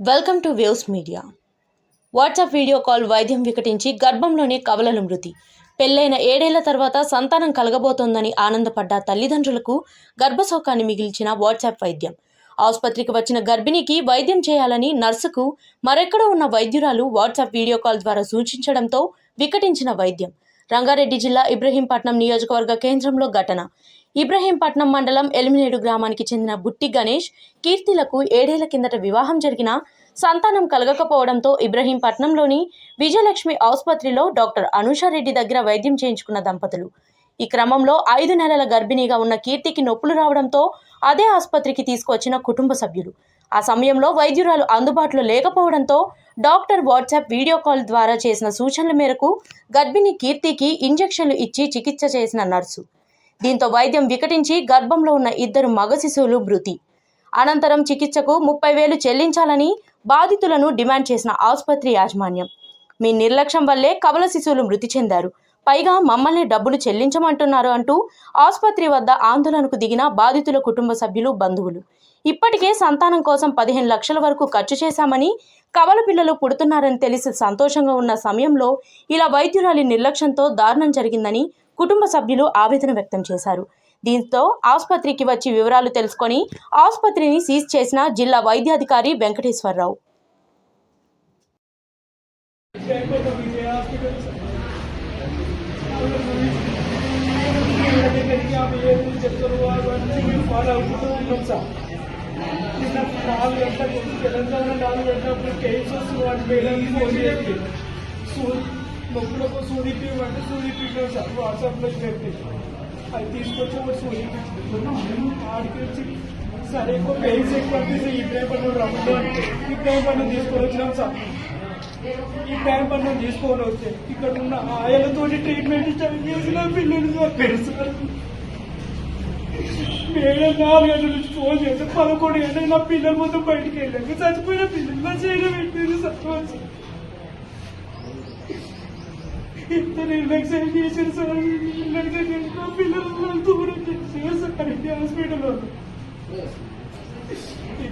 Welcome to waves media WhatsApp video call వైద్యం వికటించి గర్భంలోనే కవలలు మృతి. పెళ్ళైన ఏడేళ్ళ తర్వాత సంతానం కలగబోతోందని ఆనందపడ్డ తల్లిదండ్రులకు గర్భశోకాన్ని మిగిల్చిన వాట్సాప్ వైద్యం. ఆసుపత్రికి వచ్చిన గర్భిణికి వైద్యం చేయాలని నర్సుకు మరెక్కడో ఉన్న వైద్యురాలు వాట్సాప్ వీడియో కాల్ ద్వారా సూచించడంతో వికటించిన వైద్యం. రంగారెడ్డి జిల్లా ఇబ్రహీంపట్నం నియోజకవర్గ కేంద్రంలో ఘటన. ఇబ్రహీంపట్నం మండలం ఎలిమినేడు గ్రామానికి చెందిన బుట్టి గణేష్ కీర్తిలకు ఏడేళ్ళ కిందట వివాహం జరిగిన సంతానం కలగకపోవడంతో ఇబ్రహీంపట్నంలోని విజయలక్ష్మి ఆసుపత్రిలో డాక్టర్ అనూషారెడ్డి దగ్గర వైద్యం చేయించుకున్న దంపతులు. ఈ క్రమంలో ఐదు నెలల గర్భిణిగా ఉన్న కీర్తికి నొప్పులు రావడంతో అదే ఆసుపత్రికి తీసుకువచ్చిన కుటుంబ సభ్యులు. ఆ సమయంలో వైద్యురాలు అందుబాటులో లేకపోవడంతో డాక్టర్ వాట్సాప్ వీడియో కాల్ ద్వారా చేసిన సూచనల మేరకు గర్భిణి కీర్తికి ఇంజెక్షన్లు ఇచ్చి చికిత్స చేసిన నర్సు. దీంతో వైద్యం వికటించి గర్భంలో ఉన్న ఇద్దరు మగ శిశువులు మృతి. అనంతరం చికిత్సకు ముప్పై వేలు చెల్లించాలని బాధితులను డిమాండ్ చేసిన ఆసుపత్రి యాజమాన్యం. మీ నిర్లక్ష్యం వల్లే కవల శిశువులు మృతి చెందారు. పైగా మమ్మల్ని డబ్బులు చెల్లించమంటున్నారు అంటూ ఆసుపత్రి వద్ద ఆందోళనకు దిగిన బాధితుల కుటుంబ సభ్యులు బంధువులు. ఇప్పటికే సంతానం కోసం పదిహేను లక్షల వరకు ఖర్చు చేశామని కవల పిల్లలు పుడుతున్నారని తెలిసి సంతోషంగా ఉన్న సమయంలో ఇలా వైద్యురాలి నిర్లక్ష్యంతో దారుణం జరిగిందని కుటుంబ సభ్యులు ఆవేదన వ్యక్తం చేశారు. దీంతో ఆసుపత్రికి వచ్చి వివరాలు తెలుసుకొని ఆసుపత్రిని సీజ్ చేసిన జిల్లా వైద్యాధికారి వెంకటేశ్వరరావు. చెప్తారు నాలుగు గంటలకు తెలంగాణ నాలుగు గంటలకు కేసెస్ వాటి మేడం ఫోన్ చేసి సూ- నొప్పులకు సూదిపి అంటే సూదిపించాం సార్ వాట్సాప్లో పెట్టి అది తీసుకొచ్చి ఒక సూదిపించుకున్నాం ఆడికి వచ్చి సరే ఎక్కువ పెయిన్స్ ఎక్కువ అనిపిస్తే ఈ ప్రేమ పన్ను అంటే ఈ ప్రేమ తీసుకొని వచ్చినాం సార్ ఈ ప్రేమ తీసుకొని వస్తే ఇక్కడ ఉన్న ఆయలతో ట్రీట్మెంట్ చేసిన పిల్లలు చంపారు సార్ మేడం నుంచి ఫోన్ చేస్తే పదకొండు గంటలు నా పిల్లల ముందు బయటికి వెళ్ళాక చచ్చిపోయిన పిల్లలు నా చేయడం పెట్టింది సర్పంచ్ ఇంత నిర్లక్ష్యం చేశారు సార్. నిర్లక్ష్యం చేసి నా పిల్లలు దూరం చేశారు. సార్ హాస్పిటల్లో. ఈ